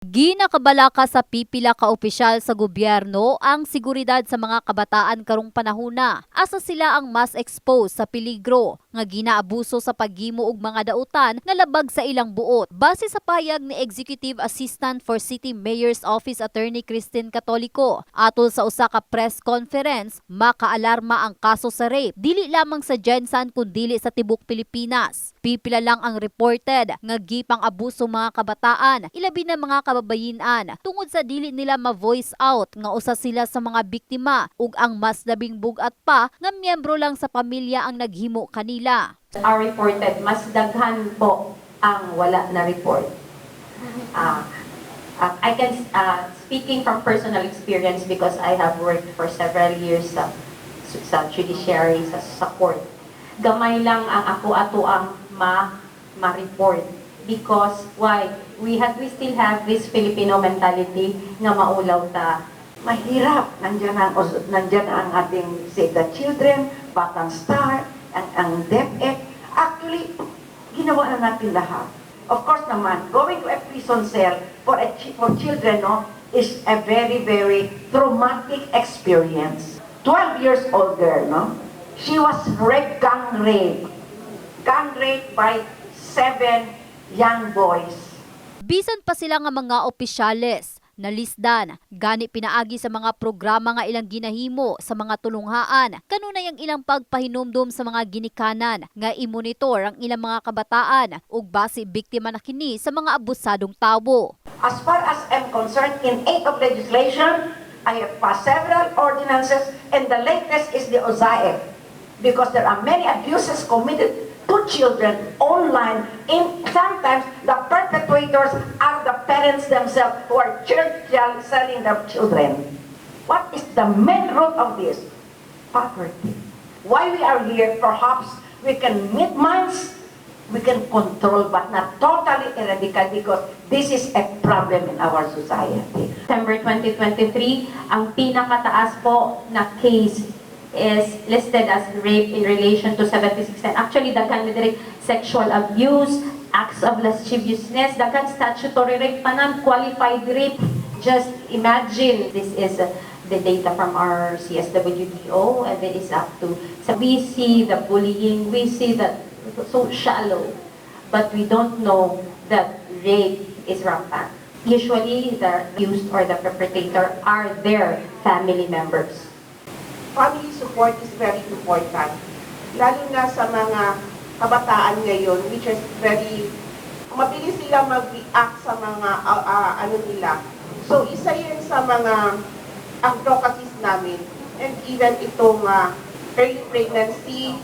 Ginakabalaka sa pipila ka opisyal sa gobyerno ang seguridad sa mga kabataan karong panahona. Asa sila ang mas exposed sa peligro nga ginaabuso sa paghimo og mga dautan nga labag sa ilang buot. Base sa payag ni Executive Assistant for City Mayor's Office Attorney Christine Catolico, atol sa usa ka press conference, makaalarma ang kaso sa rape dili lamang sa Jensan kundi sa tibok Pilipinas. Pipila lang ang reported nga gipang abuso mga kabataan, ilabi na mga kababayinan tungod sa dili nila ma-voice out nga usa sila sa mga biktima ug ang mas labing bugat pa nga miyembro lang sa pamilya ang naghimo kanila. are reported, mas daghan po ang wala na report. Ah, I can, uh, speaking from personal experience because I have worked for several years sa, sa judiciary, sa, sa court, gamay lang ang ako ato ang ma, ma-report. Because, why? We have, we still have this Filipino mentality nga maulaw ta mahirap. Nandiyan ang, nandiyan ang ating Save the Children, Batang Star, ang, ang DepEd. Actually, ginawa na natin lahat. Of course naman, going to a prison cell for, a, for children no, is a very, very traumatic experience. 12 years old girl, no? She was raped, gang raped. Gang raped by seven young boys. Bisan pa sila nga mga opisyales nalisdan gani pinaagi sa mga programa nga ilang ginahimo sa mga tulunghaan kanunay ang ilang pagpahinomdom sa mga ginikanan nga imonitor ang ilang mga kabataan ug base biktima na kini sa mga abusadong tawo As far as I'm concerned, in aid of legislation, I have passed several ordinances, and the latest is the OSAIC. Because there are many abuses committed to children online, and sometimes the perpetrators are the parents themselves who are child selling their children. What is the main root of this? Poverty. Why we are here, perhaps we can meet minds, we can control, but not totally eradicate because this is a problem in our society. September 2023, ang pinakataas po na case is listed as rape in relation to 76 and actually daghan na diri sexual abuse, acts of lasciviousness, daghan statutory rape panan qualified rape. Just imagine this is uh, the data from our CSWDO and it is up to so we see the bullying, we see that so shallow, but we don't know that rape is rampant. Usually, the accused or the perpetrator are their family members. Support is very important. Lalo na sa mga kabataan ngayon, which is very, mabilis sila mag-react sa mga ah, ah, ano nila. So, isa yan sa mga advocacies namin. And even itong ah, early pregnancy,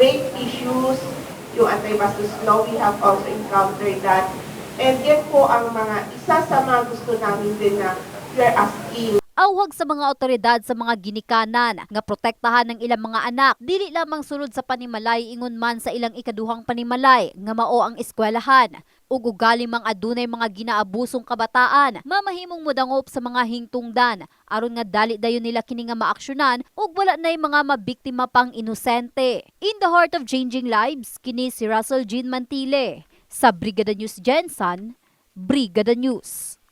rape issues, yung anti-bastos law, we have also encountered that. And yan po ang mga, isa sa mga gusto namin din na we are asking Awhag sa mga otoridad sa mga ginikanan nga protektahan ng ilang mga anak. Dili lamang sulod sa panimalay ingon man sa ilang ikaduhang panimalay nga mao ang eskwelahan. Ug ugali mang adunay mga ginaabusong kabataan mamahimong modangop sa mga hingtungdan. Aron nga dali dayon nila kini nga maaksyonan ug wala nay mga mabiktima pang inosente. In the heart of changing lives kini si Russell Jean Mantile sa Brigada News Jensen Brigada News